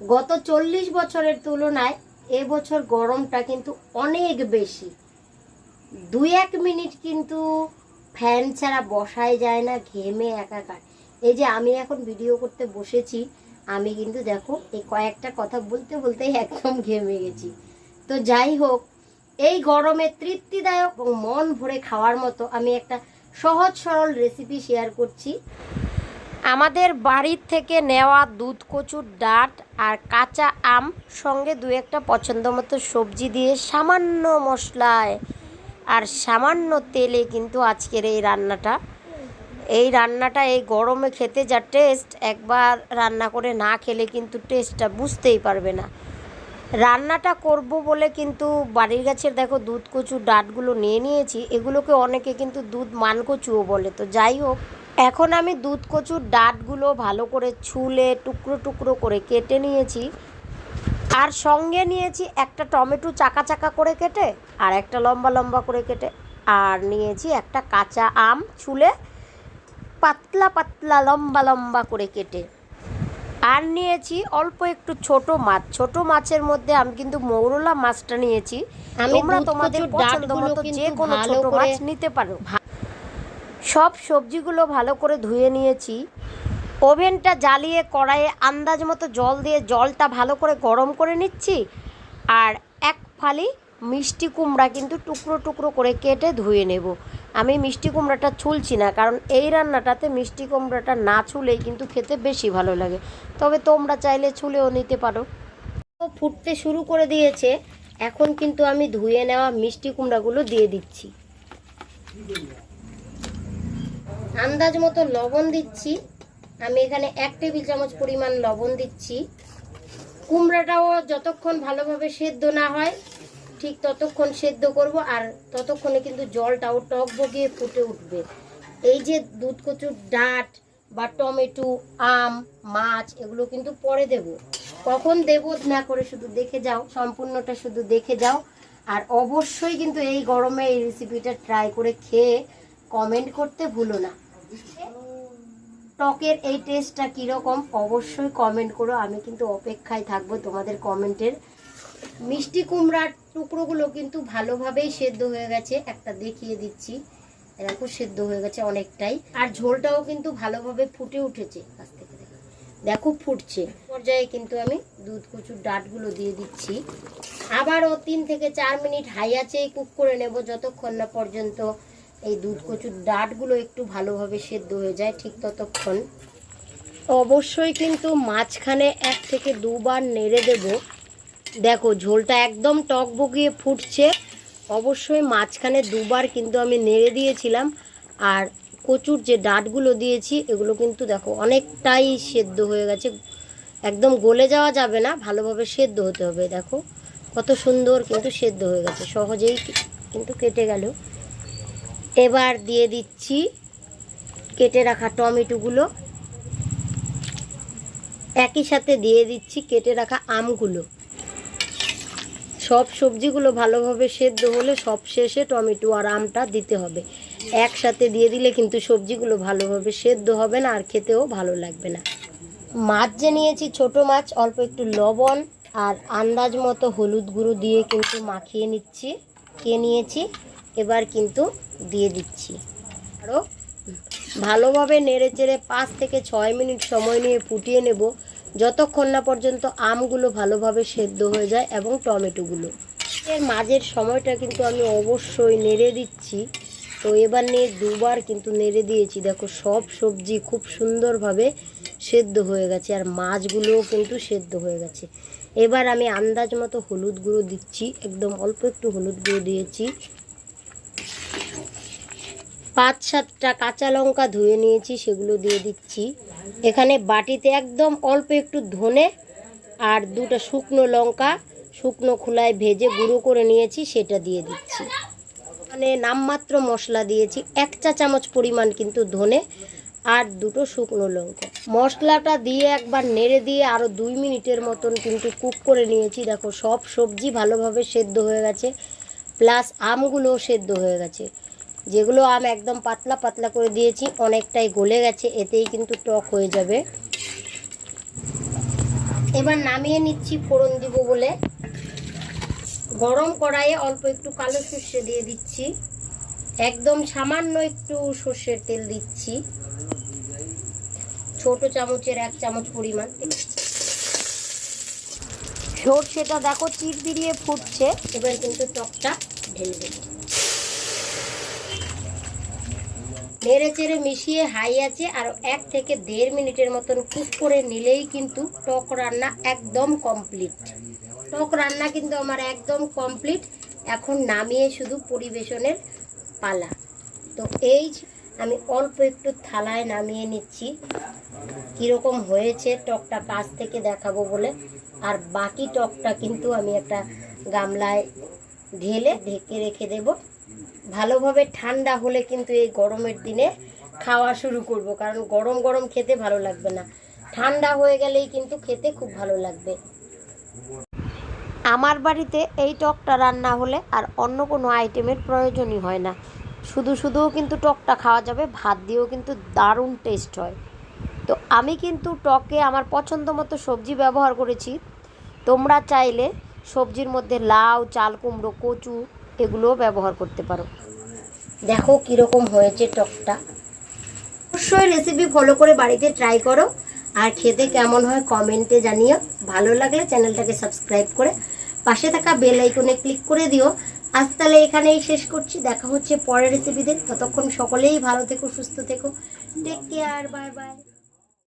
গত চল্লিশ বছরের তুলনায় এবছর গরমটা কিন্তু অনেক বেশি। দুই এক মিনিট কিন্তু ফ্যান ছাড়া বসাই যায় না, ঘেমে একাকার। এই যে আমি এখন ভিডিও করতে বসেছি, আমি কিন্তু দেখো এই কয়েকটা কথা বলতে বলতেই একদম ঘেমে গেছি। তো যাই হোক, এই গরমে তৃপ্তিদায়ক এবং মন ভরে খাওয়ার মতো আমি একটা সহজ সরল রেসিপি শেয়ার করছি। আমাদের বাড়ির থেকে নেওয়া দুধ, কচুর ডাঁট আর কাঁচা আম সঙ্গে দু একটা পছন্দ মতো সবজি দিয়ে সামান্য মশলায় আর সামান্য তেলে কিন্তু আজকের এই রান্নাটা। এই রান্নাটা এই গরমে খেতে যা টেস্ট একবার রান্না করে না খেলে কিন্তু টেস্টটা বুঝতেই পারবে না। রান্নাটা করব বলে কিন্তু বাড়ির গাছের দেখো দুধ কচু ডাটগুলো নিয়ে নিয়েছি, এগুলোকে অনেকে কিন্তু দুধ মানকচুও বলে। তো যাই হোক এখন আমি দুধ কচুর ডাঁটগুলো ভালো করে ছুলে টুকরো টুকরো করে কেটে নিয়েছি। আর সঙ্গে নিয়েছি একটা টমেটো চাকা চাকা করে কেটে আর একটা লম্বা লম্বা করে কেটে। আর নিয়েছি একটা কাঁচা আম ছুলে পাতলা পাতলা লম্বা লম্বা করে কেটে। আর নিয়েছি অল্প একটু ছোট মাছ। ছোট মাছের মধ্যে আমি কিন্তু মৌরলা মাছটা নিয়েছি। আমি তোমরা তোমাদের পছন্দ মতো যে কোনো ছোট মাছ নিতে পারো। সব সবজিগুলো ভালো করে ধুয়ে নিয়েছি। ওভেনটা জ্বালিয়ে কড়াইয়ে আন্দাজ মতো জল দিয়ে জলটা ভালো করে গরম করে নিচ্ছি। আর এক ফালি মিষ্টি কুমড়া কিন্তু টুকরো টুকরো করে কেটে ধুয়ে নেব। আমি মিষ্টি কুমড়াটা ছুলছি না, কারণ এই রান্নাটাতে মিষ্টি কুমড়াটা না ছুলেই কিন্তু খেতে বেশি ভালো লাগে। তবে তোমরা চাইলে ছুলেও নিতে পারো। ফুটতে শুরু করে দিয়েছে, এখন কিন্তু আমি ধুয়ে নেওয়া মিষ্টি কুমড়াগুলো দিয়ে দিচ্ছি। আন্দাজ মতো লবণ দিচ্ছি। আমি এখানে এক টেবিল চামচ পরিমাণ লবণ দিচ্ছি। কুমড়াটাও যতক্ষণ ভালোভাবে সেদ্ধ না হয়, ঠিক ততক্ষণ সেদ্ধ করব আর ততক্ষণে কিন্তু জলটাও টক বগিয়ে ফুটে উঠবে। এই যে দুধ কচুর ডাঁট বা টমেটো, আম, মাছ, এগুলো কিন্তু পরে দেব। কখন দেব না করে শুধু দেখে যাও, সম্পূর্ণটা শুধু দেখে যাও। আর অবশ্যই কিন্তু এই গরমে এই রেসিপিটা ট্রাই করে খেয়ে কমেন্ট করতে ভুলো না। টকের এই টেস্টটা কীরকম? অবশ্যই কমেন্ট করো। আমি কিন্তু অপেক্ষায় থাকব তোমাদের কমেন্টের মিষ্টি কুমড়ার টুকরোগুলো কিন্তু ভালোভাবেই সেদ্ধ হয়ে গেছে। একটা দেখিয়ে দিচ্ছি। এরকম সেদ্ধ হয়ে গেছে অনেকটাই। আর ঝোলটাও কিন্তু ভালোভাবে ফুটে উঠেছে। কাছ থেকে দেখো। ফুটছে। পর্যায়ে কিন্তু আমি দুধ, কচুর ডাটগুলো দিয়ে দিচ্ছি। আবারও তিন থেকে চার মিনিট হাই আঁচেই কুক করে নেব। যতক্ষণ না পর্যন্ত এই দুধ কচুর ডাঁটগুলো একটু ভালোভাবে সেদ্ধ হয়ে যায় ঠিক ততক্ষণ। অবশ্যই কিন্তু মাঝখানে এক থেকে দুবার নেড়ে দেব। দেখো, ঝোলটা একদম টক বগিয়ে ফুটছে। অবশ্যই মাঝখানে দুবার কিন্তু আমি নেড়ে দিয়েছিলাম। আর কচুর যে ডাঁটগুলো দিয়েছি, এগুলো কিন্তু দেখো অনেকটাই সেদ্ধ হয়ে গেছে। একদম গলে যাওয়া যাবে না, ভালোভাবে সেদ্ধ হতে হবে। দেখো, কত সুন্দর কিন্তু সেদ্ধ হয়ে গেছে। সহজেই কিন্তু কেটে গেল। এবার দিয়ে দিচ্ছি কেটে রাখা টমেটোগুলো। একই সাথে দিয়ে দিচ্ছি কেটে রাখা আমগুলো। সব সবজিগুলো ভালোভাবে সেদ্ধ হলে সব শেষে টমেটো আর আমটা দিতে হবে। একসাথে দিয়ে দিলে কিন্তু সবজিগুলো ভালোভাবে সেদ্ধ হবে না আর খেতেও ভালো লাগবে না। মাছ যে নিয়েছি, ছোট মাছ, অল্প একটু লবণ আর আন্দাজ মতো হলুদ গুঁড়ো দিয়ে কিন্তু মাখিয়ে নিচ্ছি, কে নিয়েছি? এবার কিন্তু দিয়ে দিচ্ছি। আরও ভালোভাবে নেড়ে চেড়ে পাঁচ থেকে ছয় মিনিট সময় নিয়ে ফুটিয়ে নেব। যতক্ষণ না পর্যন্ত আমগুলো ভালোভাবে সেদ্ধ হয়ে যায় এবং টমেটোগুলো। এর মাঝের সময়টা কিন্তু আমি অবশ্যই নেড়ে দিচ্ছি। তো এবার নিয়ে দুবার কিন্তু নেড়ে দিয়েছি। দেখো সব সবজি খুব সুন্দরভাবে সেদ্ধ হয়ে গেছে আর মাছগুলোও কিন্তু সেদ্ধ হয়ে গেছে। এবার আমি আন্দাজ মতো হলুদ গুঁড়ো দিচ্ছি। একদম অল্প একটু হলুদ গুঁড়ো দিয়েছি। পাঁচ সাতটা কাঁচা লঙ্কা ধুয়ে নিয়েছি, সেগুলো দিয়ে দিচ্ছি। এখানে বাটিতে একদম অল্প একটু ধনে আর দুটো শুকনো লঙ্কা, শুকনো খোলায় ভেজে গুঁড়ো করে নিয়েছি, সেটা দিয়ে দিচ্ছি। মানে নামমাত্র মশলা দিয়েছি, এক চা চামচ পরিমাণ কিন্তু ধনে আর দুটো শুকনো লঙ্কা। মশলাটা দিয়ে একবার নেড়ে দিয়ে আরও দুই মিনিটের মতন কিন্তু কুক করে নিয়েছি। দেখো, সব সবজি ভালোভাবে সেদ্ধ হয়ে গেছে, প্লাস আমগুলোও সেদ্ধ হয়ে গেছে। যেগুলো আম একদম পাতলা পাতলা করে দিয়েছি, অনেকটাই গলে গেছে, এতেই কিন্তু টক হয়ে যাবে। এবার নামিয়ে নিচ্ছি ফোড়ন দিব বলে। গরম কড়াইয়ে অল্প একটু কালো সর্ষে দিয়ে দিচ্ছি। একদম সামান্য একটু সর্ষের তেল দিচ্ছি। ছোট চামচের এক চামচ পরিমাণ। সর্ষেটা দেখো চিট দিয়ে ফুটছে। এবার কিন্তু টকটা ঢেলে দেব। নেড়ে চেড়ে মিশিয়ে হাই আছে আর এক থেকে দেড় মিনিটের মতন কুক করে নিলেই কিন্তু টক রান্না একদম কমপ্লিট। টক রান্না কিন্তু আমার একদম কমপ্লিট। এখন নামিয়ে শুধু পরিবেশনের পালা। তো এই আমি অল্প একটু থালায় নামিয়ে নিচ্ছি। কীরকম হয়েছে টকটা কাছ থেকে দেখাবো বলে। আর বাকি টকটা কিন্তু আমি একটা গামলায় ঢেলে ঢেকে রেখে দেব। ভালোভাবে ঠান্ডা হলে কিন্তু এই গরমের দিনে খাওয়া শুরু করব, কারণ গরম গরম খেতে ভালো লাগবে না। ঠান্ডা হয়ে গেলেই কিন্তু খেতে খুব ভালো লাগবে। আমার বাড়িতে এই টকটা রান্না হলে আর অন্য কোনো আইটেমের প্রয়োজনই হয় না। শুধু শুধুও কিন্তু টকটা খাওয়া যাবে, ভাত দিয়েও কিন্তু দারুণ টেস্ট হয়। তো আমি কিন্তু টকে আমার পছন্দ মতো সবজি ব্যবহার করেছি। তোমরা চাইলে সবজির মধ্যে লাউ, চাল কুমড়ো, কচু এগুলোও ব্যবহার করতে পারো। দেখো কীরকম হয়েছে টকটা। অবশ্যই রেসিপি ফলো করে বাড়িতে ট্রাই করো। আর খেতে কেমন হয় কমেন্টে জানিও। ভালো লাগলে চ্যানেলটাকে সাবস্ক্রাইব করে পাশে থাকা বেল আইকনে ক্লিক করে দিও। আজ তাহলে এখানেই শেষ করছি। দেখা হচ্ছে পরের রেসিপিতে ততক্ষণ সকলেই ভালো থেকো, সুস্থ থেকো। Take care bye bye